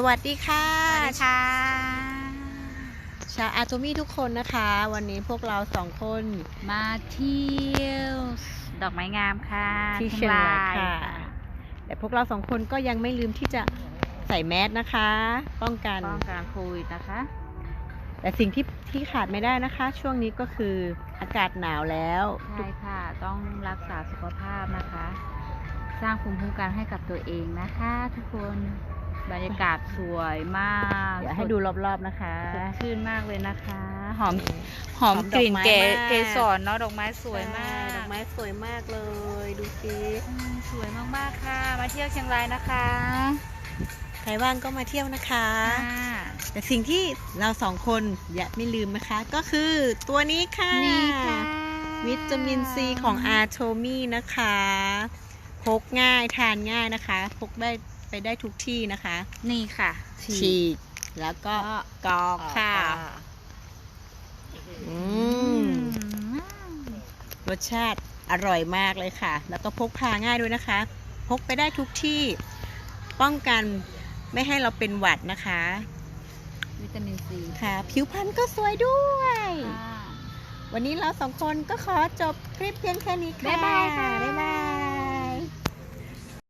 สวัสดีค่ะสวัสดีค่ะ ชาวอาโตมี่ทุกคนนะคะ วันนี้พวกเราสองคนมาเที่ยวดอกไม้งามค่ะที่เชียงรายค่ะ แต่พวกเราสองคนก็ยังไม่ลืมที่จะใส่แมสนะคะ ป้องกันป้องกันโควิดนะคะ แต่สิ่งที่ที่ขาดไม่ได้นะคะ ช่วงนี้ก็คืออากาศหนาวแล้วใช่ค่ะ ต้องรักษาสุขภาพนะคะ สร้างภูมิคุ้มกันให้กับตัวเองนะคะ ทุกคน บรรยากาศสวยมากเดี๋ยวให้ดูรอบๆนะคะสดชื่นมากเลยนะคะ หอมหหออมมกลิ่นดอกไม้เกมากเกสรเนาะดอกไม้สวยมากดอกไม้สวยมากเลย ดูสิอืมสวยมากๆค่ะ มาเที่ยวเชียงรายนะคะ ใครว่างก็มาเที่ยวนะคะค่ะแต่สิ่งที่เราสองคนอย่าไม่ลืมนะคะ ก็คือตัวนี้ค่ะนี่ค่ะวิตามินซีของอาโทมี่นะคะพกง่ายทานง่ายนะคะ พกได้ ไปได้ทุกที่นะคะ นี่ค่ะ ฉีก แล้วก็กรอกค่ะ อืม รสชาติอร่อยมากเลยค่ะ แล้วก็พกพาง่ายด้วยนะคะ พกไปได้ทุกที่ ป้องกันไม่ให้เราเป็นหวัดนะคะ วิตามินซีค่ะ ผิวพรรณก็สวยด้วยค่ะวันนี้เราสองคนก็ขอจบคลิปเพียงแค่นี้ค่ะ บ๊ายบายค่ะบ๊ายบาย